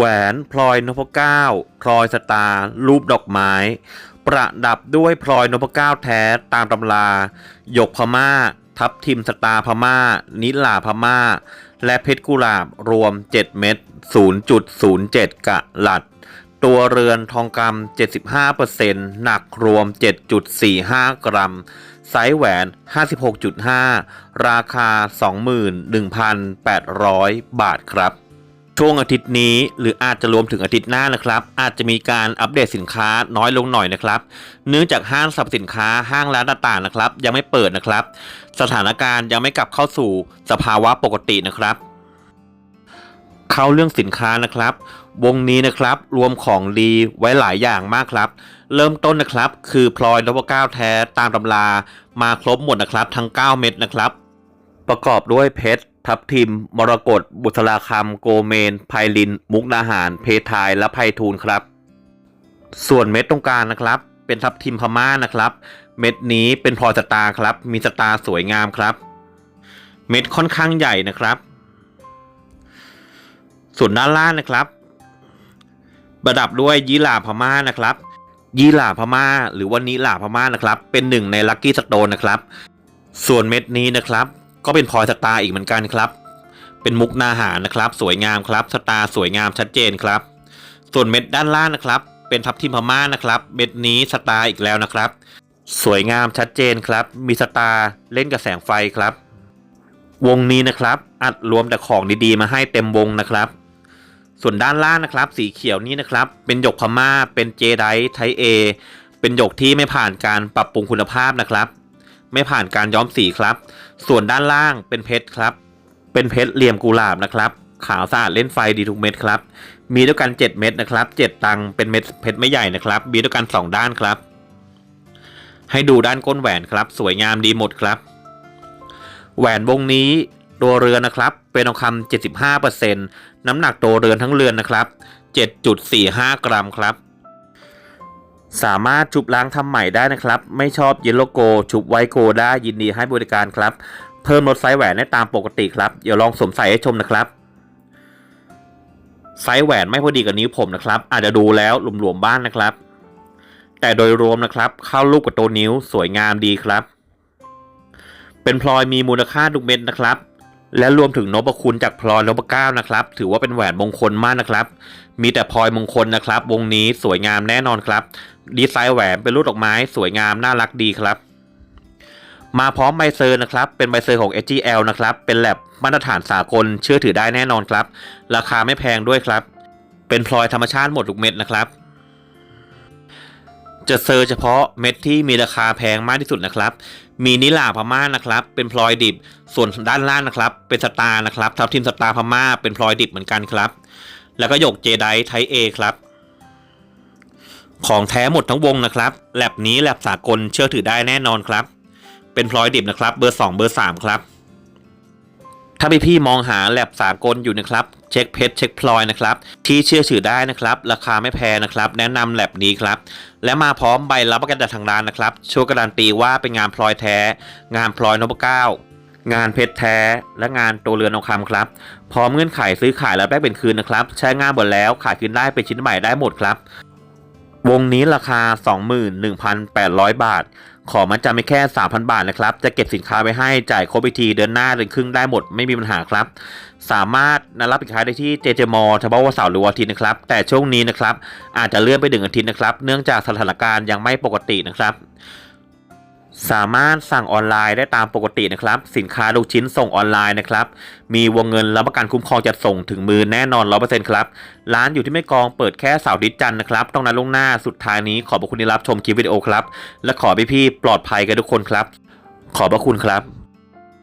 แหวนพลอยนพเก้าพลอยสตาร์รูปดอกไม้ ประดับด้วยพลอยนพเก้าแท้ตามตำราหยกพม่า ทับทิมสตาร์พม่า นิลาพม่า และเพชรกุหลาบรวม 7 เม็ด0.07 กะลัด ตัวเรือนทองคำ75%หนักรวม 7.45 กรัมไซส์แหวน 56.5 ราคา 21,800 บาทครับ ช่วงอาทิตย์นี้หรืออาจจะรวมถึงอาทิตย์หน้านะครับ อาจจะมีการอัปเดตสินค้าน้อยลงหน่อยนะครับ เนื่องจากห้างสรรพสินค้าห้างร้านต่างๆนะครับ ยังไม่เปิดนะครับ สถานการณ์ยังไม่กลับเข้าสู่สภาวะปกตินะครับ เข้าเรื่องสินค้านะครับ วงนี้นะครับรวมของดีไว้หลายอย่างมากครับ เริ่มต้นนะครับ คือพลอยนพเก้าแท้ตามตำรามาครบหมดนะครับ ทั้ง 9 เม็ดนะครับ ประกอบด้วยเพชร ทับทิม มรกตบุษราคำโกเมน ไพลิน มุกดาหาร เพทาย และไพทูลครับ ส่วนเม็ดตรงกลางนะครับ เป็นทับทิมพม่านะครับ เม็ดนี้เป็นพอสตาครับ มีสตาสวยงามครับ เม็ดค่อนข้างใหญ่นะครับ ส่วนด้านล่างนะครับ ประดับด้วยยีหร่าพม่านะครับ ยีหร่าพม่า หรือว่านิหร่าพม่านะครับ เป็นหนึ่งในลัคกี้สโตนนะครับ ส่วนเม็ดนี้นะครับ ก็เป็นพลอยสตาร์อีกเหมือนกันครับ เป็นมุกนาหารนะครับ สวยงามครับ สตาร์สวยงามชัดเจนครับ ส่วนเม็ดด้านล่างนะครับ เป็นทับทิมพม่านะครับ เม็ดนี้สตาร์อีกแล้วนะครับ สวยงามชัดเจนครับ มีสตาร์เล่นกับแสงไฟครับ วงนี้นะครับอัดรวมแต่ของดีๆ มาให้เต็มวงนะครับ ส่วนด้านล่างนะครับ สีเขียวนี้นะครับ เป็นหยกพม่า เป็นเจไดไทเอ เป็นหยกที่ไม่ผ่านการปรับปรุงคุณภาพนะครับ ไม่ผ่านการย้อมสีครับ ส่วนด้านล่างเป็นเพชรครับ เป็นเพชรเหลี่ยมกุหลาบนะครับ ขาวสะอาดเล่นไฟดีทุกเม็ดครับ มีด้วยกัน 7 เม็ดนะครับ 7 ตังเป็นเม็ดเพชรไม่ใหญ่นะครับ มีด้วยกัน 2 ด้านครับ ให้ดูด้านก้นแหวนครับ สวยงามดีหมดครับ แหวนวงนี้ตัวเรือนนะครับ เป็นทองคำ75%น้ำหนักตัวเรือนทั้งเรือนนะครับ 7.45 กรัมครับ สามารถชุบล้างทำใหม่ได้นะครับ ไม่ชอบเยลโลโก ชุบไวโกได้ยินดีให้บริการครับ เพิ่มลดไซส์แหวนได้ตามปกติครับเดี๋ยวลองสวมใส่ให้ชมนะครับ ไซส์แหวนไม่พอดีกับนิ้วผมนะครับ อาจจะดูแล้วหลวมๆบ้านนะครับ แต่โดยรวมนะครับ เข้ารูปกับตัวนิ้วสวยงามดีครับ เป็นพลอยมีมูลค่าทุกเม็ดนะครับและรวมถึงนพคุณจากพลอยนพเก้านะครับ ถือว่าเป็นแหวนมงคลมากนะครับ มีแต่พลอยมงคลนะครับ วงนี้สวยงามแน่นอนครับ ดีไซน์แหวนเป็นรูปดอกไม้สวยงามน่ารักดีครับ มาพร้อมใบเซอร์นะครับ เป็นใบเซอร์ของ SGL นะครับ เป็นแลบมาตรฐานสากลเชื่อถือได้แน่นอนครับ ราคาไม่แพงด้วยครับ เป็นพลอยธรรมชาติหมดทุกเม็ดนะครับ จะเซอร์เฉพาะเม็ดที่มีราคาแพงมากที่สุดนะครับ มีนิลาพม่านะครับ เป็นพลอยดิบ ส่วนด้านล่างนะครับ เป็นสตาร์นะครับ ทับทิมสตาร์พม่า เป็นพลอยดิบเหมือนกันครับ แล้วก็หยกเจไดไทเอครับ ของแท้หมดทั้งวงนะครับแลบนี้แลบสากลเชื่อถือได้แน่นอนครับ เป็นพลอยดิบนะครับ เบอร์ 2 เบอร์ 3 ครับ ถ้าพี่พี่ๆมองหาแลบสากลอยู่นะครับ เช็คเพชรเช็คพลอยนะครับ ที่เชื่อถือได้นะครับ ราคาไม่แพงนะครับ แนะนำแลบนี้ครับ และมาพร้อมใบรับประกันจากทางร้านนะครับช่วยการันตีว่าเป็นงานพลอยแท้ งานพลอยนพเก้างานเพชรแท้และงานตัวเรือนทองคำครับ พร้อมเงื่อนไขซื้อขายแล้วได้เป็นคืนนะครับ ใช้งานหมดแล้วขายคืนได้เป็นชิ้นใหม่ได้หมดครับ วงนี้ราคา 21,800 บาท ขอมันจำไม่แค่ 3,000 บาทนะครับ จะเก็บสินค้าไว้ให้จ่ายครบพิทีเดือนหน้าเดือนครึ่งได้หมดไม่มีปัญหาครับ สามารถนรับสินค้าได้ที่เจเจมอเฉพาะวันเสาร์หรือวันอาทิตย์นะครับ แต่ช่วงนี้นะครับ อาจจะเลื่อนไปถึงอาทิตย์นะครับ เนื่องจากสถานการณ์ยังไม่ปกตินะครับ สามารถสั่งออนไลน์ได้ตามปกตินะครับ สินค้าลูกชิ้นส่งออนไลน์นะครับ มีวงเงินรับประกันคุ้มครองจัดส่งถึงมือแน่นอน 100%ครับ ร้านอยู่ที่แม่กองเปิดแค่เสาร์อาทิตย์จันนะครับ ต้องนัดล่วงหน้าสุดท้ายนี้ขอบพระคุณที่รับชมคลิปวิดีโอครับ และขอพี่ๆปลอดภัยกันทุกคนครับ ขอบพระคุณครับ